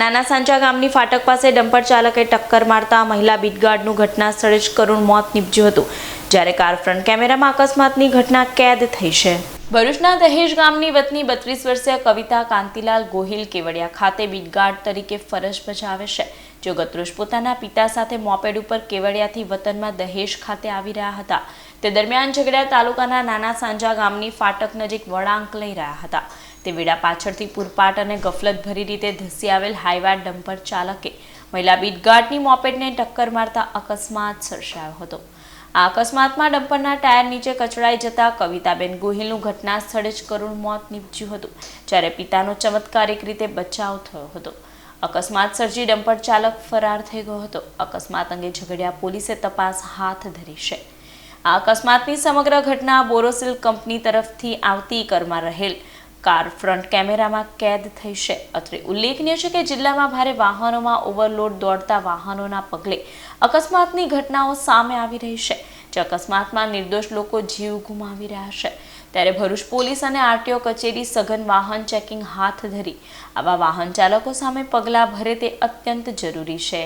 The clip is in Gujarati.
નાના સાંચા ગામની ફાટક પાસે ડમ્પર ચાલકે ટક્કર મારતા મહિલા બીટગાર્ડનું ઘટના સ્થળે જ કરુણ મોત નીપજ્યું હતું, જ્યારે કાર ફ્રન્ટ કેમેરામાં અકસ્માતની ઘટના કેદ થઈ છે. ભરૂચના દહેજ ગામની વતની બત્રીસ વર્ષીય કવિતા કાંતિલાલ ગોહિલ કેવડિયા ખાતે બીટગાર્ડ તરીકે ફરજ બજાવે છે. જો ગતરોજ પોતાના પિતા સાથે મોપેડ ઉપર કેવડિયાથી વતનમાં દહેજ ખાતે આવી રહ્યા હતા, તે દરમિયાન ઝઘડિયા તાલુકાના નાના સાંજા ગામની ફાટક નજીક વળાંક લઈ રહ્યા હતા. તે વેડા પાછળથી પૂરપાટ અને ગફલત ભરી રીતે ધસી આવેલ હાઈવા ડમ્પર ચાલકે મહિલા બીટગાર્ડની મોપેડને ટક્કર મારતા અકસ્માત સર્જાયો હતો. આ અકસ્માતમાં ડમ્પરના ટાયર નીચે કચડાઈ જતા કવિતાબેન ગોહિલનું ઘટના સ્થળે જ કરુણ મોત નીપજ્યું હતું, જ્યારે પિતાનો ચમત્કારિક રીતે બચાવ થયો હતો. અકસ્માત સર્જી ડમ્પર ચાલક ફરાર થઈ ગયો હતો. અકસ્માત અંગે ઝઘડિયા પોલીસે તપાસ હાથ ધરી છે. આ અકસ્માતની સમગ્ર ઘટના બોરોસિલ કંપની તરફથી આવતી કરમાં રહેલ કાર ફ્રન્ટ કેમેરામાં કેદ થઈ છે. અત્રે ઉલ્લેખનીય છે કે જિલ્લામાં ભારે વાહનોમાં ઓવરલોડ દોડતા વાહનોના પગલે અકસ્માતની ઘટનાઓ સામે આવી રહી છે, જે અકસ્માતમાં નિર્દોષ લોકો જીવ ગુમાવી રહ્યા છે. ત્યારે ભરૂચ પોલીસ અને આરટીઓ કચેરી સઘન વાહન ચેકિંગ હાથ ધરી આવા વાહન ચાલકો સામે પગલાં ભરે તે અત્યંત જરૂરી છે.